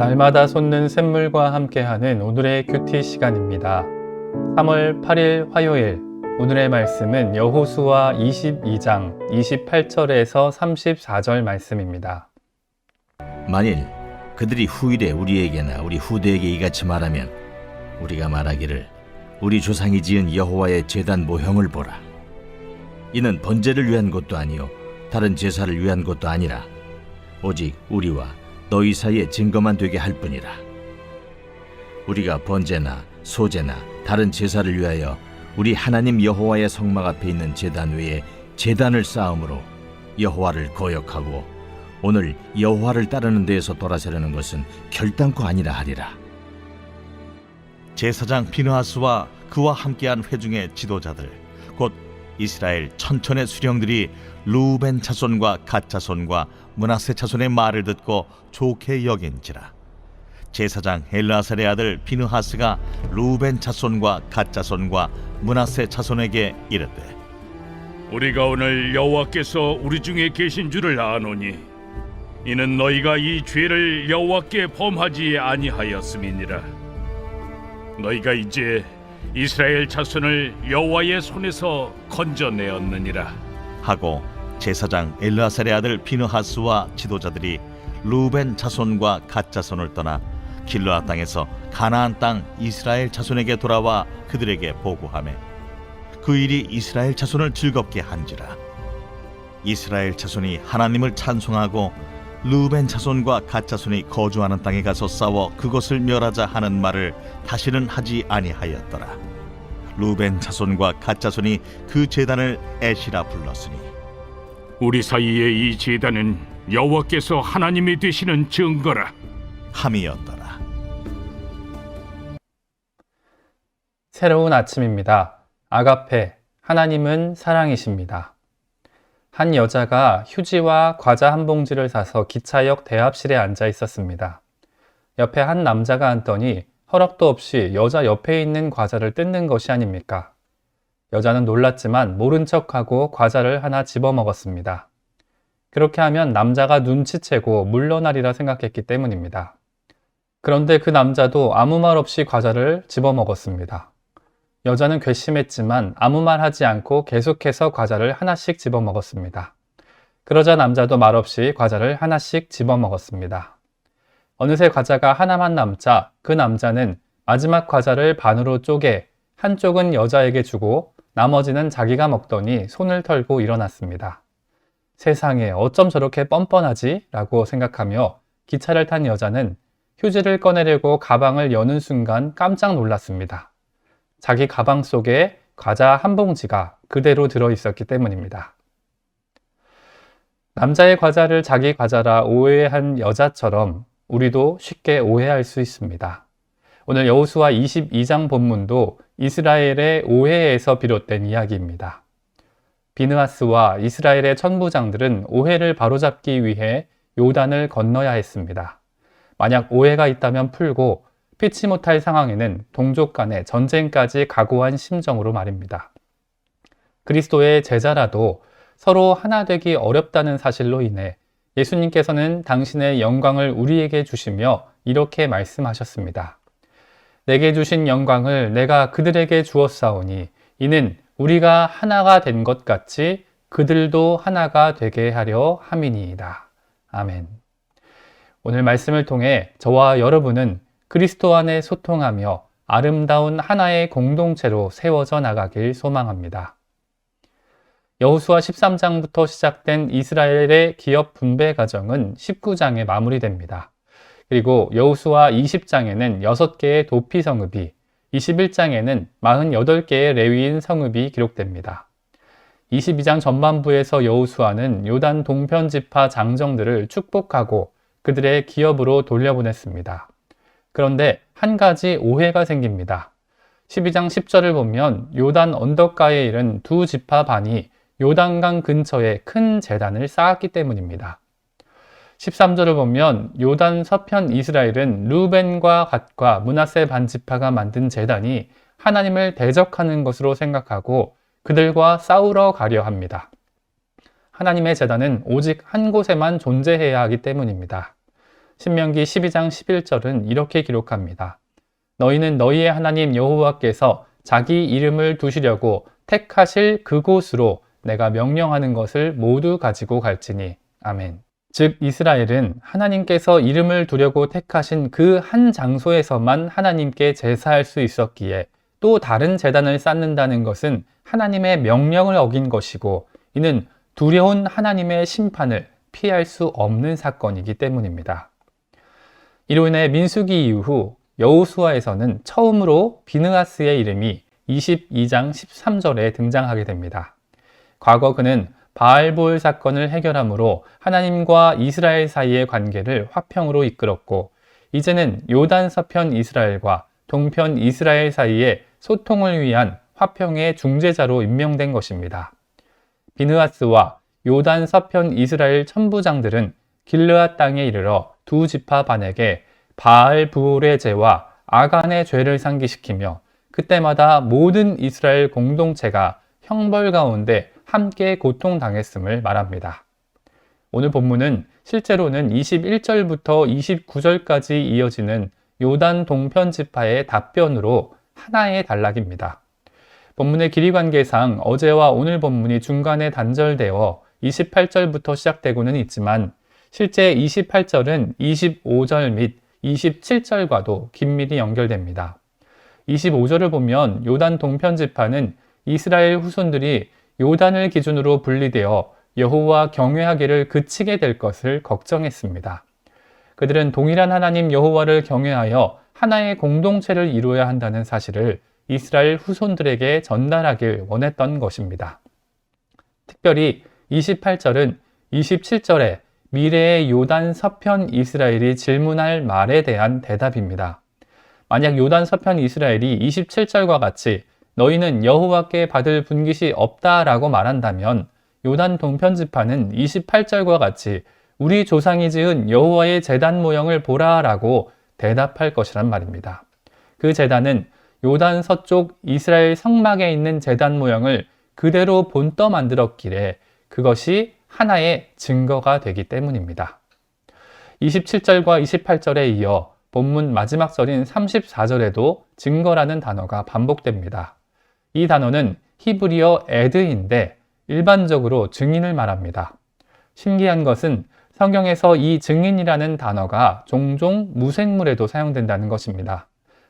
날마다 솟는 샘물과 함께하는 오늘의 큐티 시간입니다. 3월 8일 화요일 오늘의 말씀은 여호수아 22장 28절에서 34절 말씀입니다. 만일 그들이 후일에 우리에게나 우리 후대에게 이같이 말하면 우리가 말하기를 우리 조상이 지은 여호와의 제단 모형을 보라 이는 번제를 위한 것도 아니요 다른 제사를 위한 것도 아니라 오직 우리와 너희 사이에 증거만 되게 할 뿐이라 우리가 번제나 소제나 다른 제사를 위하여 우리 하나님 여호와의 성막 앞에 있는 제단 위에 제단을 쌓음으로 여호와를 거역하고 오늘 여호와를 따르는 데에서 돌아서려는 것은 결단코 아니라 하리라. 제사장 비느하스와 그와 함께한 회중의 지도자들 곧 이스라엘 천천의 수령들이 루벤 자손과 갓 자손과 문하세 자손의 말을 듣고 좋게 여긴지라. 제사장 엘라살의 아들 비느하스가 루벤 자손과 갓 자손과 문하세 자손에게 이르되 우리가 오늘 여호와께서 우리 중에 계신 줄을 아노니 이는 너희가 이 죄를 여호와께 범하지 아니하였음이니라. 너희가 이제 이스라엘 자손을 여호와의 손에서 건져내었느니라. 하고 제사장 엘라살의 아들 비느하스와 지도자들이 루벤 자손과 갓 자손을 떠나 길르앗 땅에서 가나안 땅 이스라엘 자손에게 돌아와 그들에게 보고하매 그 일이 이스라엘 자손을 즐겁게 한지라. 이스라엘 자손이 하나님을 찬송하고 루벤 자손과 갓 자손이 거주하는 땅에 가서 싸워 그것을 멸하자 하는 말을 다시는 하지 아니하였더라 루벤 자손과 갓 자손이 그 제단을 에시라 불렀으니 우리 사이의 이 제단은 여호와께서 하나님이 되시는 증거라 함이었더라 새로운 아침입니다. 아가페, 하나님은 사랑이십니다. 한 여자가 휴지와 과자 한 봉지를 사서 기차역 대합실에 앉아 있었습니다. 옆에 한 남자가 앉더니 허락도 없이 여자 옆에 있는 과자를 뜯는 것이 아닙니까? 여자는 놀랐지만 모른 척하고 과자를 하나 집어 먹었습니다. 그렇게 하면 남자가 눈치채고 물러나리라 생각했기 때문입니다. 그런데 그 남자도 아무 말 없이 과자를 집어 먹었습니다. 여자는 괘씸했지만 아무 말 하지 않고 계속해서 과자를 하나씩 집어 먹었습니다. 그러자 남자도 말없이 과자를 하나씩 집어 먹었습니다. 어느새 과자가 하나만 남자 그 남자는 마지막 과자를 반으로 쪼개 한쪽은 여자에게 주고 나머지는 자기가 먹더니 손을 털고 일어났습니다. 세상에 어쩜 저렇게 뻔뻔하지? 라고 생각하며 기차를 탄 여자는 휴지를 꺼내려고 가방을 여는 순간 깜짝 놀랐습니다. 자기 가방 속에 과자 한 봉지가 그대로 들어 있었기 때문입니다. 남자의 과자를 자기 과자라 오해한 여자처럼 우리도 쉽게 오해할 수 있습니다. 오늘 여호수아 22장 본문도 이스라엘의 오해에서 비롯된 이야기입니다. 비느하스와 이스라엘의 천부장들은 오해를 바로잡기 위해 요단을 건너야 했습니다. 만약 오해가 있다면 풀고 피치 못할 상황에는 동족 간의 전쟁까지 각오한 심정으로 말입니다. 그리스도의 제자라도 서로 하나 되기 어렵다는 사실로 인해 예수님께서는 당신의 영광을 우리에게 주시며 이렇게 말씀하셨습니다. 내게 주신 영광을 내가 그들에게 주었사오니 이는 우리가 하나가 된 것 같이 그들도 하나가 되게 하려 함이니이다. 아멘. 오늘 말씀을 통해 저와 여러분은 그리스도 안에 소통하며 아름다운 하나의 공동체로 세워져 나가길 소망합니다. 여호수아 13장부터 시작된 이스라엘의 기업 분배 과정은 19장에 마무리됩니다. 그리고 여호수아 20장에는 6개의 도피 성읍이, 21장에는 48개의 레위인 성읍이 기록됩니다. 22장 전반부에서 여호수아는 요단 동편 지파 장정들을 축복하고 그들의 기업으로 돌려보냈습니다. 그런데 한 가지 오해가 생깁니다. 12장 10절을 보면 요단 언덕가에 이른 두 지파 반이 요단강 근처에 큰 재단을 쌓았기 때문입니다. 13절을 보면 요단 서편 이스라엘은 루벤과 갓과 문하세 반 지파가 만든 재단이 하나님을 대적하는 것으로 생각하고 그들과 싸우러 가려 합니다. 하나님의 재단은 오직 한 곳에만 존재해야 하기 때문입니다. 신명기 12장 11절은 이렇게 기록합니다. 너희는 너희의 하나님 여호와께서 자기 이름을 두시려고 택하실 그곳으로 내가 명령하는 것을 모두 가지고 갈지니. 아멘. 즉, 이스라엘은 하나님께서 이름을 두려고 택하신 그 한 장소에서만 하나님께 제사할 수 있었기에 또 다른 재단을 쌓는다는 것은 하나님의 명령을 어긴 것이고 이는 두려운 하나님의 심판을 피할 수 없는 사건이기 때문입니다. 이로 인해 민수기 이후 여우수아에서는 처음으로 비느하스의 이름이 22장 13절에 등장하게 됩니다. 과거 그는 바알볼 사건을 해결함으로 하나님과 이스라엘 사이의 관계를 화평으로 이끌었고 이제는 요단 서편 이스라엘과 동편 이스라엘 사이의 소통을 위한 화평의 중재자로 임명된 것입니다. 비느하스와 요단 서편 이스라엘 천부장들은 길르앗 땅에 이르러 두 지파 반에게 바알 부올의 죄와 아간의 죄를 상기시키며 그때마다 모든 이스라엘 공동체가 형벌 가운데 함께 고통당했음을 말합니다. 오늘 본문은 실제로는 21절부터 29절까지 이어지는 요단 동편 지파의 답변으로 하나의 단락입니다. 본문의 길이 관계상 어제와 오늘 본문이 중간에 단절되어 28절부터 시작되고는 있지만 실제 28절은 25절 및 27절과도 긴밀히 연결됩니다. 25절을 보면 요단 동편 지파는 이스라엘 후손들이 요단을 기준으로 분리되어 여호와 경외하기를 그치게 될 것을 걱정했습니다. 그들은 동일한 하나님 여호와를 경외하여 하나의 공동체를 이루어야 한다는 사실을 이스라엘 후손들에게 전달하길 원했던 것입니다. 특별히 28절은 27절에 미래의 요단 서편 이스라엘이 질문할 말에 대한 대답입니다. 만약 요단 서편 이스라엘이 27절과 같이 너희는 여호와께 받을 분깃이 없다라고 말한다면 요단 동편 지파는 28절과 같이 우리 조상이 지은 여호와의 제단 모형을 보라라고 대답할 것이란 말입니다. 그 제단은 요단 서쪽 이스라엘 성막에 있는 제단 모형을 그대로 본떠 만들었기에 그것이 하나의 증거가 되기 때문입니다. 27절과 28절에 이어 본문 마지막 절인 34절에도 증거라는 단어가 반복됩니다. 이 단어는 히브리어 에드인데 일반적으로 증인을 말합니다. 신기한 것은 성경에서 이 증인이라는 단어가 종종 무생물에도 사용된다는 것입니다.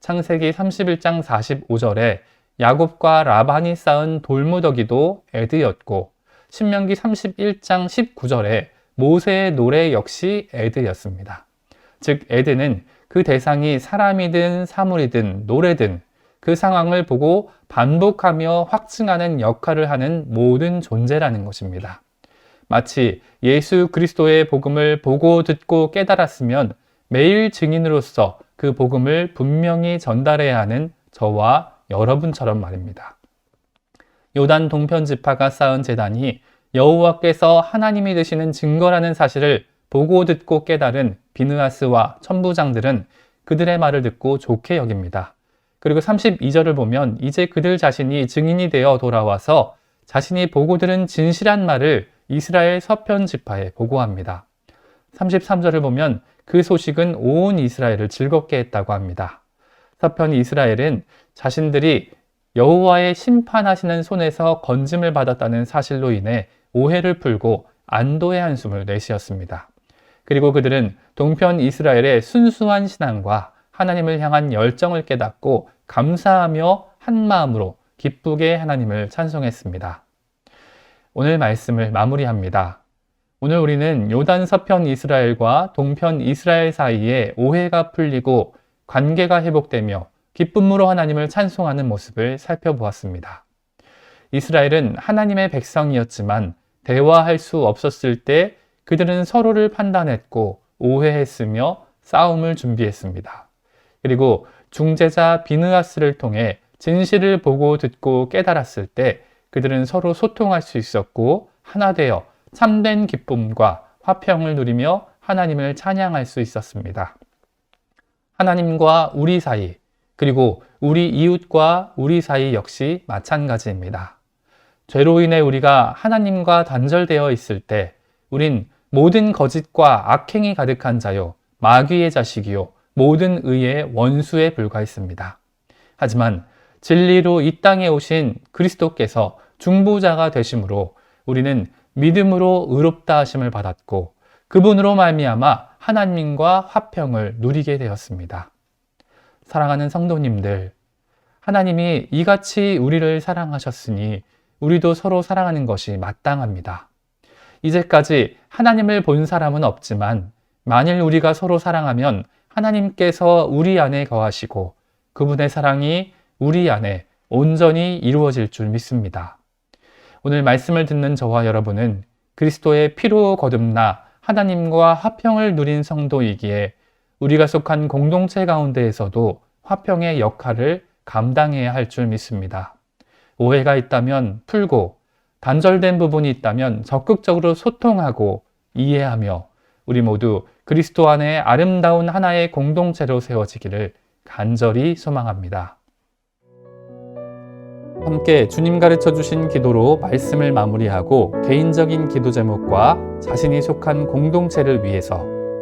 창세기 31장 45절에 야곱과 라반이 쌓은 돌무더기도 에드였고 신명기 31장 19절에 모세의 노래 역시 에드였습니다. 즉 에드는 그 대상이 사람이든 사물이든 노래든 그 상황을 보고 반복하며 확증하는 역할을 하는 모든 존재라는 것입니다. 마치 예수 그리스도의 복음을 보고 듣고 깨달았으면 매일 증인으로서 그 복음을 분명히 전달해야 하는 저와 여러분처럼 말입니다. 요단 동편 지파가 쌓은 재단이 여호와께서 하나님이 되시는 증거라는 사실을 보고 듣고 깨달은 비느하스와 천부장들은 그들의 말을 듣고 좋게 여깁니다. 그리고 32절을 보면 이제 그들 자신이 증인이 되어 돌아와서 자신이 보고 들은 진실한 말을 이스라엘 서편 지파에 보고합니다. 33절을 보면 그 소식은 온 이스라엘을 즐겁게 했다고 합니다. 서편 이스라엘은 자신들이 여호와의 심판하시는 손에서 건짐을 받았다는 사실로 인해 오해를 풀고 안도의 한숨을 내쉬었습니다. 그리고 그들은 동편 이스라엘의 순수한 신앙과 하나님을 향한 열정을 깨닫고 감사하며 한 마음으로 기쁘게 하나님을 찬송했습니다. 오늘 말씀을 마무리합니다. 오늘 우리는 요단 서편 이스라엘과 동편 이스라엘 사이에 오해가 풀리고 관계가 회복되며 기쁨으로 하나님을 찬송하는 모습을 살펴보았습니다. 이스라엘은 하나님의 백성이었지만 대화할 수 없었을 때 그들은 서로를 판단했고 오해했으며 싸움을 준비했습니다. 그리고 중재자 비느하스를 통해 진실을 보고 듣고 깨달았을 때 그들은 서로 소통할 수 있었고 하나 되어 참된 기쁨과 화평을 누리며 하나님을 찬양할 수 있었습니다. 하나님과 우리 사이, 그리고 우리 이웃과 우리 사이 역시 마찬가지입니다. 죄로 인해 우리가 하나님과 단절되어 있을 때 우린 모든 거짓과 악행이 가득한 자요, 마귀의 자식이요 모든 의의 원수에 불과했습니다. 하지만 진리로 이 땅에 오신 그리스도께서 중보자가 되심으로 우리는 믿음으로 의롭다 하심을 받았고 그분으로 말미암아 하나님과 화평을 누리게 되었습니다. 사랑하는 성도님들, 하나님이 이같이 우리를 사랑하셨으니 우리도 서로 사랑하는 것이 마땅합니다. 이제까지 하나님을 본 사람은 없지만 만일 우리가 서로 사랑하면 하나님께서 우리 안에 거하시고 그분의 사랑이 우리 안에 온전히 이루어질 줄 믿습니다. 오늘 말씀을 듣는 저와 여러분은 그리스도의 피로 거듭나 하나님과 화평을 누린 성도이기에 우리가 속한 공동체 가운데에서도 화평의 역할을 감당해야 할 줄 믿습니다. 오해가 있다면 풀고 단절된 부분이 있다면 적극적으로 소통하고 이해하며 우리 모두 그리스도 안에 아름다운 하나의 공동체로 세워지기를 간절히 소망합니다. 함께 주님 가르쳐 주신 기도로 말씀을 마무리하고 개인적인 기도 제목과 자신이 속한 공동체를 위해서